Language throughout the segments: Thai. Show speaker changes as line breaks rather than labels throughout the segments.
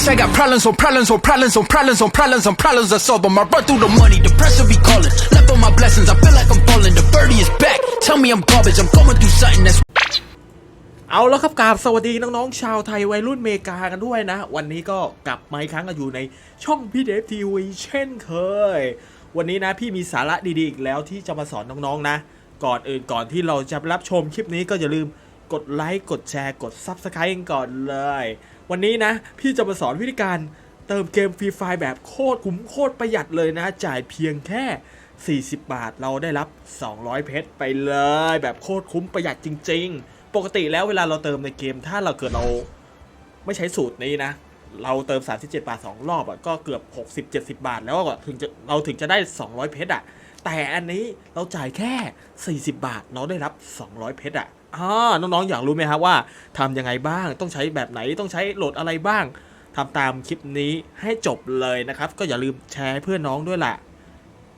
Bitch, I got problems on problems on problems on problems on problems on problems I solve them. I run through the money, the pressure be calling. Left on my blessings, I feel like I'm falling. The birdie is back. Tell me I'm garbage, I'm going through something that's
เอาแล้วครับกราบสวัสดีน้องๆชาวไทยวัยรุ่นเมกากันด้วยนะ วันนี้ก็กลับมาอีกครั้งกันอยู่ในช่องพี่เดฟทีวีเช่นเคย วันนี้นะพี่มีสาระดีๆอีกแล้วที่จะมาสอนน้องๆนะ ก่อนอื่นก่อนที่เราจะรับชมคลิปนี้ก็อย่าลืมกดไลค์กดแชร์กด Subscribe กันก่อนเลย วันนี้นะ พี่จะมาสอนวิธีการเติมเกมฟรีไฟแบบโคตรคุ้มโคตรประหยัดเลยนะ จ่ายเพียงแค่ 40 บาทเราได้รับ 200 เพชรไปเลย แบบโคตรคุ้มประหยัดจริง ๆ ปกติแล้วเวลาเราเติมในเกมถ้าเราเกิดเราไม่ใช้สูตรนี้นะ เราเติม 37 บาท 2 รอบอะก็เกือบ 60 70 บาท แล้วก็ถึงจะเราถึงจะได้ 200 เพชรอะแต่อันนี้เราจ่ายแค่ 40 บาท เราได้รับ 200 เพชรอะ อ่าน้องๆอยากรู้ไหมครับว่าทำยังไงบ้าง ต้องใช้แบบไหนต้องใช้โหลดอะไรบ้างทำตามคลิปนี้ให้จบเลยนะครับ ก็อย่าลืมแชร์เพื่อนน้องด้วยล่ะ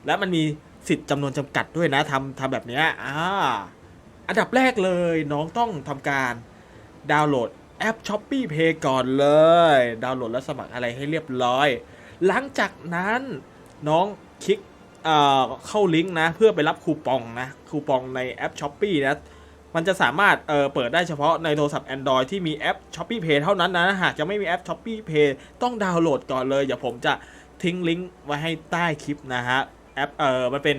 และมันมีสิทธิ์จำนวนจำกัดด้วยนะทำทำแบบนี้อ่าอันดับแรกเลยน้องต้องทำการดาวน์โหลดแอป s h o p e e Pay ก่อนเลย ดาวน์โหลดและสมัครอะไรให้เรียบร้อย หลังจากนั้นน้องคลิกเอ่อเข้าลิงก์นะ เพื่อไปรับคูปองนะคูปองในแอป s h o p e e นะ มันจะสามารถเออเปิดได้เฉพาะในโทรศัพท์ Android ที่มีแอป s h o p e e Pay เท่านั้นนะ หากจะไม่มีแอป s h o p e e Pay ต้องดาวน์โหลดก่อนเลย เดี๋ยวผมจะทิ้งลิงก์ไว้ให้ใต้คลิปนะฮะ แอปเออมันเป็น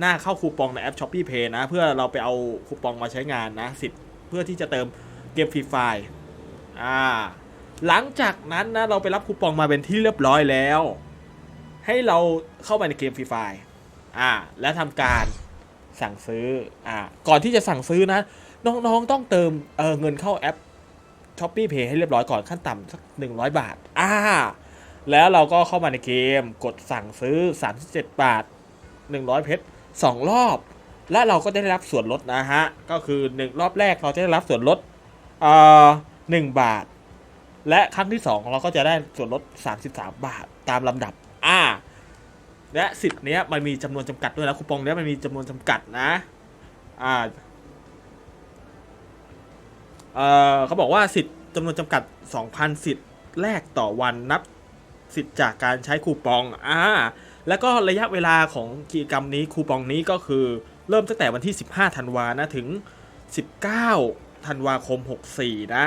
หน้าเข้าคูปองในแอป s h o p e e Pay นะ เพื่อเราไปเอาคูปองมาใช้งานนะสิทธิ์เพื่อที่จะเติมเกมฟรีไฟอ่าหลังจากนั้นนะเราไปรับคูปองมาเป็นที่เรียบร้อยแล้ว ให้เราเข้าไปในเกมฟรีไฟอ่าและทำการ สั่งซื้ออ่าก่อนที่จะสั่งซื้อนะ น้องๆต้องเติมเออเงินเข้าแอป s h o p e e Pay ให้เรียบร้อยก่อนขั้นต่ำสัก100บาท อ่า แล้วเราก็เข้ามาในเกมกดสั่งซื้อ 37 บาท 100 เพชร2รอบ และเราก็ได้รับส่วนลดนะฮะ ก็คือ 1 รอบแรกเราจะได้รับส่วนลดเอ่อ1บาท และครั้งที่ 2 เราก็จะได้ส่วนลด 33 บาทตามลำดับ และสิทธิ์เนี้ยมันมีจำนวนจำกัดด้วยนะคูปองเนี้ยมันมีจำนวนจำกัดนะ อ่าเอ่อเขาบอกว่าสิทธิ์จำนวนจำกัด 2,000 สิทธิ์แรกต่อวันนับสิทธิ์จากการใช้คูปองอ่าแล้วก็ระยะเวลาของกิจกรรมนี้คูปองนี้ก็คือเริ่มตั้งแต่วันที่ 15 ธันวานะถึง 19 ธันวาคม 64 นะ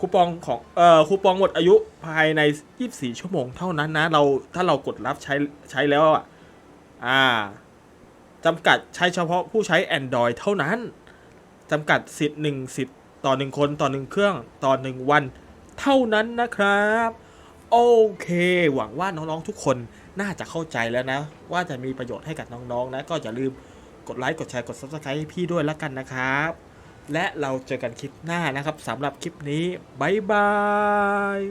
คูปองของเอ่อคูปองหมดอายุภายใน 24 ชั่วโมงเท่านั้นนะ เราถ้าเรากดรับใช้ใช้แล้วอะอ่าจำกัดใช้เฉพาะผู้ใช้ Android เท่านั้นจำกัดสิทธิ์หนึ่งสิทธิ์ต่อหนึ่งคนต่อหนึ่งเครื่องต่อหนึ่งวัน เท่านั้นนะครับ โอเค หวังว่าน้องๆทุกคนน่าจะเข้าใจแล้วนะ ว่าจะมีประโยชน์ให้กับน้องๆนะก็อย่าลืมกดไลค์กดแชร์กด subscribe ให้พี่ด้วยแล้วกันนะครับ และเราเจอกันคลิปหน้านะครับสำหรับคลิปนี้ บ๊ายบาย